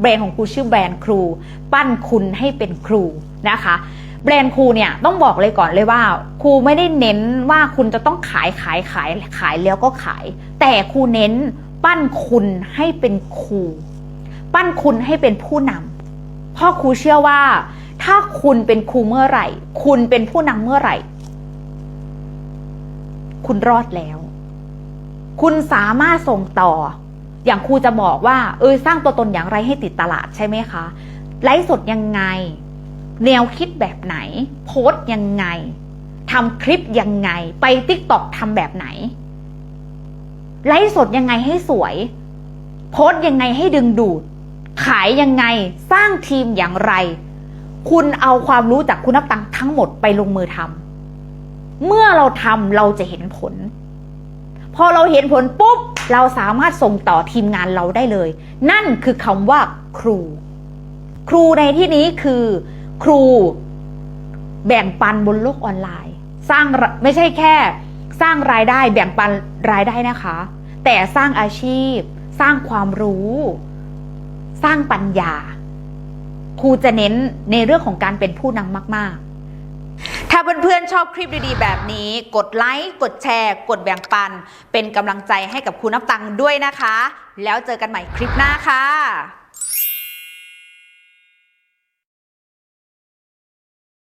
แบรนด์ของครูชื่อแบรนด์ครู ปั้นคุณให้เป็นครูนะคะ แบรนด์ครูเนี่ยต้องบอกเลยก่อนเลยว่าครูไม่ได้เน้นว่าคุณจะต้องขายขายขายขายแล้วก็ขาย แต่ครูเน้นปั้นคุณให้เป็นครู ปั้นคุณให้เป็นผู้นำเพราะครูเชื่อว่า ถ้าคุณเป็นครูเมื่อไหร่ คุณเป็นผู้นำเมื่อไหร่ คุณรอดแล้ว คุณสามารถส่งต่อ อย่างครูจะบอกว่า เออสร้างตัวตนอย่างไรให้ติดตลาดใช่ไหมคะไลฟ์สดยังไง แนวคิดแบบไหน โพสต์ยังไงทำคลิปยังไง ไปติ๊กต็อกทำแบบไหนไลฟ์สดยังไงให้สวย โพสต์ยังไงให้ดึงดูด ขายยังไงสร้างทีมอย่างไร คุณเอาความรู้จากคุณนับตังทั้งหมดไปลงมือทำเมื่อเราทำเราจะเห็นผล พอเราเห็นผลปุ๊บ เราสามารถส่งต่อทีมงานเราได้เลย นั่นคือคำว่าครู ครูในที่นี้คือครูแบ่งปันบนโลกออนไลน์ สร้างไม่ใช่แค่ สร้างรายได้แบ่งปันรายได้นะคะ แต่สร้างอาชีพ สร้างความรู้ สร้างปัญญา ครูจะเน้นในเรื่องของการเป็นผู้นำมาก ๆ ถ้าเพื่อนๆชอบคลิปดีๆ แบบนี้ กดไลค์กดแชร์ กดแบ่งปัน เป็นกำลังใจให้กับครูนับตังค์ด้วยนะคะ แล้วเจอกันใหม่คลิปหน้าค่ะ